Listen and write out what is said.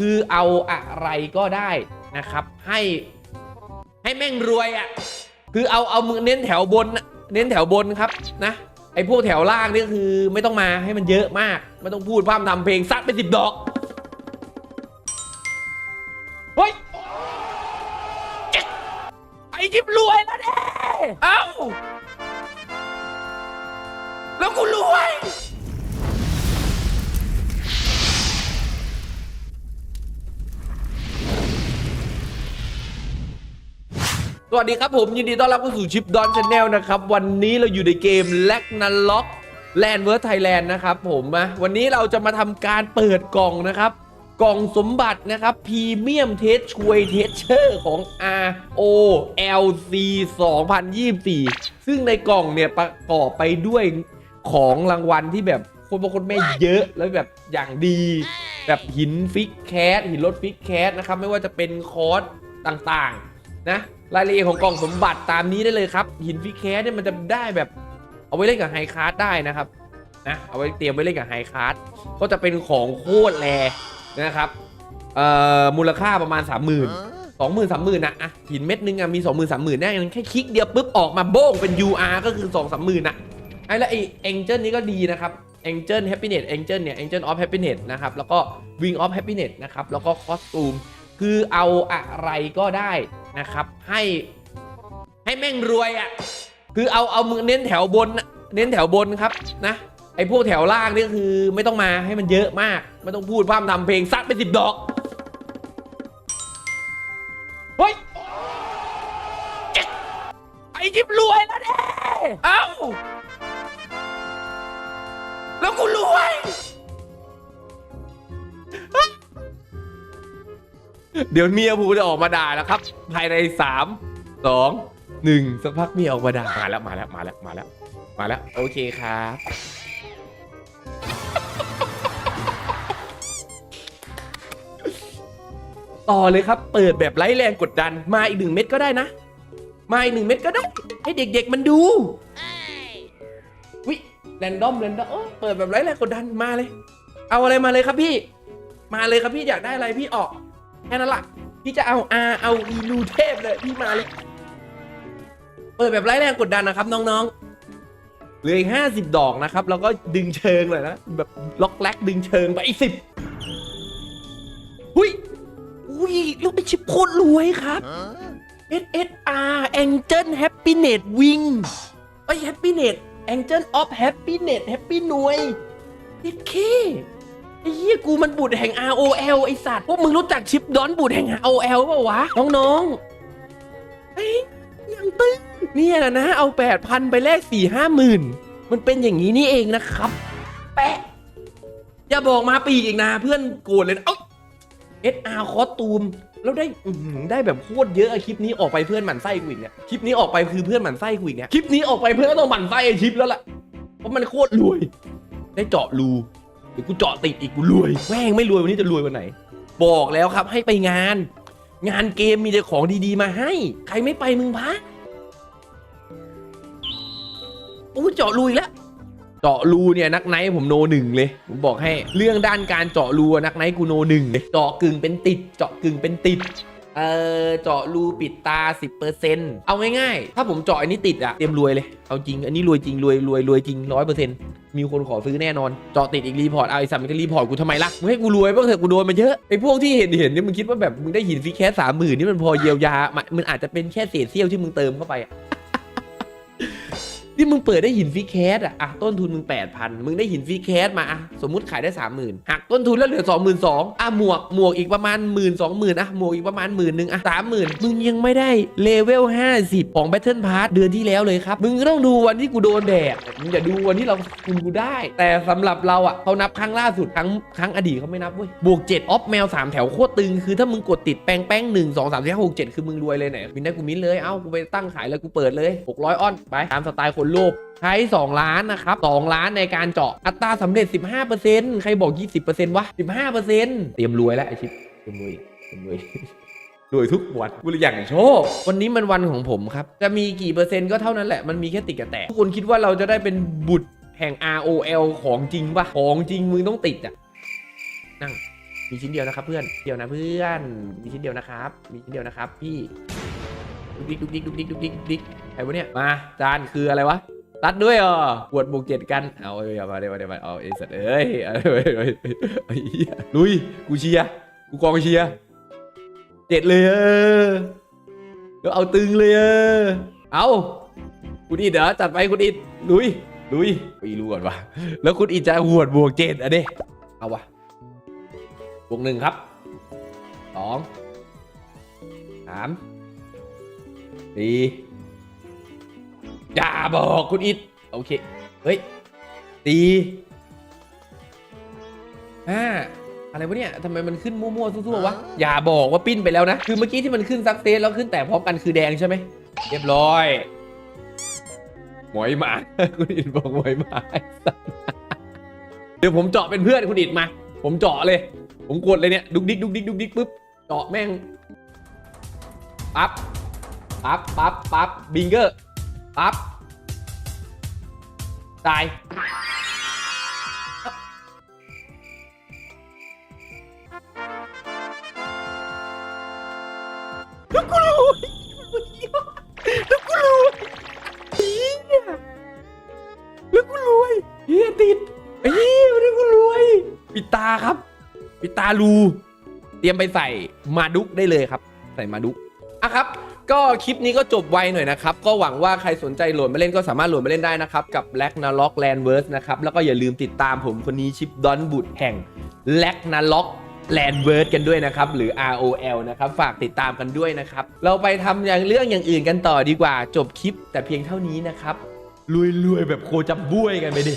คือเอาอะไรก็ได้นะครับ ให้ให้แม่งรวยอะ่ะคือเอาเอามึงเน้นแถวบน เน้นแถวบนครับนะไอ้พวกแถวล่างนี่คือไม่ต้องมาให้มันเยอะมาก ไม่ต้องพูดพร่ำทำเพลงซัดไปสิบดอกเฮ้ยไอ้จิ๊บรวยแล้วเด้เอ้าแล้วกูรวย สวัสดีครับผมยินดีต้อนรับเข้าสู่ชิปดอนชาแนลนะครับวันนี้เราอยู่ในเกมแลกนันล็อกแลนเวิร์สไทยแลนด์นะครับผมนะวันนี้เราจะมาทำการเปิดกล่องนะครับ กล่องสมบัตินะครับพรีเมียมเทสช่วยเทสเชอร์ของ ROLC 2024 ซึ่งในกล่องเนี่ยประกอบไปด้วยของรางวัลที่แบบคนบางคนไม่เยอะแล้วแบบอย่างดี แบบหินฟิกแคสหินรถฟิกแคสนะครับไม่ว่าจะเป็นคอร์สต่างๆนะ รายละเอียดของกล่องสมบัติตามนี้ได้เลยครับ หินฟิแคสเนี่ยมันจะได้แบบ เอาไว้เล่นกับไฮคาร์ดได้นะครับนะเอาไว้เตรียมไว้เล่นกับไฮคาร์ดก็จะเป็นของโคตรแรนะครับเอ่อมูลค่าประมาณ 3 0 0 0 0สองหมื่นสามหมื่นนะอะหินเม็ดนึงอะมีสองหมื่นสามหมื่นแน่แค่คลิกเดียวปุ๊บออกมาโบ้งเป็น UR ก็คือสองสามหมื่นอะไอ้แล้วไอ้เอ็งเจิลนี้ก็ดีนะครับเอ็งเจิลแฮปปี้เน็ตเอ็งเจิลเนี่ยเอ็งเจิลออฟแฮปปี้เน็ตนะครับแล้วก็วิงออฟแฮปปี้เน็ตนะครับแล้วก็คอสตูมคือเอาอะไรก็ได้ นะครับ ให้ให้แม่งรวยอะคือเอาเอามึงเน้นแถวบน เน้นแถวบนครับนะไอ้พวกแถวล่างนี่คือไม่ต้องมาให้มันเยอะมาก ไม่ต้องพูดพร่ำทำเพลงซัดไปสิบดอกเฮ้ยไอ้จิ๊บรวยแล้วเด้เอ้าแล้วกูรวย เดี๋ยวเมียผูจะออกมาด่าแล้วครับ ภายในสามสองหนึ่งสักพักเมียออกมาด่ามาแล้วมาแล้วมาแล้วมาแล้ว มาแล้ว โอเคครับ ต่อเลยครับ เปิดแบบไร้แรงกดดัน มาอีกหนึ่งเม็ดก็ได้นะ มาอีกหนึ่งเม็ดก็ได้ ให้เด็กๆมันดูวิแรนดอมแรนดอมเออเปิดแบบไร้แรงกดดันมาเลย เอาอะไรมาเลยครับพี่ มาเลยครับพี่อยากได้อะไรพี่ออก แค่นั้นละพี่จะเอา R เอา E ลูเทพเลยพี่มาเลย เปิดแบบไร้แรงกดดันนะครับ น้องๆเหลืออีกห้าสิบดอกนะครับ แล้วก็ดึงเชิงเลยนะ แบบล็อกแลกดึงเชิงไปอีกสิบหุยอุ้ยลูกไปชิปโคตรรวยครับ SSR Angel Happiness Wing ไอ้ Happiness Angel of Happiness Happy หน่วยดิเค ไอ้เหี้ยกูมันบุตรแห่ง ROL ไอสัตว์พวกมึงรู้จักชิปดอนบุตรแห่ง ROL เปล่าวะ น้องๆเฮ้ยยังตึ้งเนี่ยนะ เอา 8,000 ไปแลก4 5หมื่นมันเป็นอย่างนี้นี่เองนะครับ แปะ อย่าบอกมาปีกอีกนะ เพื่อนโกรธเลยนะเอ้า SR คอสตูม แล้วได้อื้อหือได้แบบโคตรเยอะอะคลิปนี้ออกไปเพื่อนหมั่นไส้กูอีกเนี่ยคลิปนี้ออกไปคือเพื่อนหมั่นไส้กูอีกเนี่ยคลิปนี้ออกไปเพื่อนก็ต้องหมั่นไส้ไอคลิปแล้วล่ะเพราะมันโคตรรวย ได้เจาะรู เดี๋ยวกูเจาะติดอีกกูรวยแม่งไม่รวยวันนี้จะรวยวันไหน บอกแล้วครับให้ไปงาน งานเกมมีแต่ของดีๆมาให้ ใครไม่ไปมึงพักโอ้ยเจาะรูอีกแล้วเจาะรูเนี่ยนักไนท์ผมโนหนึ่งเลยผมบอกให้เรื่องด้านการเจาะรูอะนักไนท์กูโนหนึ่งเลยเจาะกึ่งเป็นติด เจาะกึ่งเป็นติด เออเจาะรูปิดตา 10%เอาง่ายๆ ถ้าผมเจาะอันนี้ติดอะเตรียมรวยเลย เอาจริง อันนี้รวยจริงรวยรวยรวยจริงร้อยเปอร์เซ็นต์มีคนขอซื้อแน่นอน เจาะติดอีกรีพอร์ต เอาไอ้สัมมันก็รีพอร์ตกูทำไมล่ะ มึงให้กูรวยบ้างเถอะกูโดนมาเยอะไอ้พวกที่เห็นเห็นเนี่ยมึงคิดว่าแบบมึงได้หินฟรีแค่สามหมื่นนี่มันพอเยียวยามันมันอาจจะเป็นแค่เศษเสี้ยวที่มึงเติมเข้าไปอะ ที่มึงเปิดได้หินฟรีแคสอะอะต้นทุนมึงแปดพันมึงได้หินฟรีแคสมาอะสมมุติขายได้สามหมื่นหักต้นทุนแล้วเหลือสองหมื่นสองอะหมวกหมวกอีกประมาณหมื่นสองหมื่นอะหมวกอีกประมาณหมื่นหนึ่งอะสามหมื่นมึงยังไม่ได้เลเวลห้าสิบของ Battle Pass เดือนที่แล้วเลยครับ มึงต้องดูวันที่กูโดนแดดมึงอย่าดูวันที่เราคุณกูได้ แต่สำหรับเราอะเขานับครั้งล่าสุดครั้งครั้งอดีตเขาไม่นับเว้ยบวกเจ็ดออฟแมวสามแถวโคตรตึงคือถ้ามึงกดติดแป้งแป้งหนึ่งสองสามสี่ห้าหกเจ็ดคือมึงรวยเลยไหนมินได้กูมินเลยเอ้ากูไปตั้งขายเลยกูเปิดเลยหกร้อยออนไปตามสไตล์คนลภใช้ 2 ล้านนะครับ 2 ล้านในการเจาะอัตราสำเร็จ 15%ใครบอก 20%วะ 15%เตรียมรวยแล้วไอชิปเตรียมรวยเตรียมรวยรวยทุกวันกูเลยอย่างโชค วันนี้มันวันของผมครับ จะมีกี่เปอร์เซ็นต์ก็เท่านั้นแหละ มันมีแค่ติดกับแตกทุกคนคิดว่าเราจะได้เป็นบุตรแห่ง ROL ของจริงปะของจริงมึงต้องติดอะนั่ง มีชิ้นเดียวนะครับเพื่อน เดียวนะเพื่อน มีชิ้นเดียวนะครับ มีชิ้นเดียวนะครับพี่ ดุกดิกดุกดิกดุกดิกดุกดิกดุกดิกใครวะเนี่ย มา จานคืออะไรวะ ตัดด้วยเหรอปวดบวกเจ็ดกัน เอาเอ้ยเอามาเดี๋ยวมาเดี๋ยวมาเอาไอ้สัตว์เอ้ยเอ้ยเอ้ยลุย กูเชียร์ กูกองเชียร์เจ็ดเลยเออแล้วเอาตึงเลยเออเอาคุณอิดเหรอจัดไปคุณอิดลุยลุยไปรู้ก่อนวะแล้วคุณอิดจะหวดบวกเจ็ดอะเด้เอาวะบวกหนึ่งครับสองสาม สี่อย่าบอกคุณอิดโอเค เฮ้ยสี่ห้าอะไรวะเนี่ยทำไมมันขึ้นมั่วๆซั่วๆวะ อย่าบอกว่าปิ้นไปแล้วนะ คือเมื่อกี้ที่มันขึ้นซักเซสแล้วขึ้นแต่พร้อมกันคือแดงใช่ไหม เรียบร้อย หมอยหมา คุณอิดบอกหมอยหมาไอ้สัสเดี๋ยวผมเจาะเป็นเพื่อนคุณอิดมา ผมเจาะเลย ผมกดเลยเนี่ย ดุกดิกดุกดิกดุกดิกปุ๊บ เจาะแม่งปั๊บ ปั๊บปั๊บปั๊บบิงเกอร์ปั๊บตายแล้วกูรู้แล้วกูรู้เฮียแล้วกูรวยเฮียติดเฮียแล้วกูรวยปิดตาครับ ปิดตารูเตรียมไปใส่มาดุกได้เลยครับ ใส่มาดุกอะครับ ก็คลิปนี้ก็จบไวหน่อยนะครับ ก็หวังว่าใครสนใจโหลดมาเล่นก็สามารถโหลดมาเล่นได้นะครับ กับ l a c k n a l o c Landverse นะครับ แล้วก็อย่าลืมติดตามผมคนนี้ชิปดอนบุตรแห่ง l a c k n a l o c Landverse กันด้วยนะครับ หรือ ROL นะครับ ฝากติดตามกันด้วยนะครับ เราไปทำอย่างเรื่องอย่างอื่นกันต่อดีกว่า จบคลิปแต่เพียงเท่านี้นะครับรวยๆแบบโคจับบ้วยกันไปดิ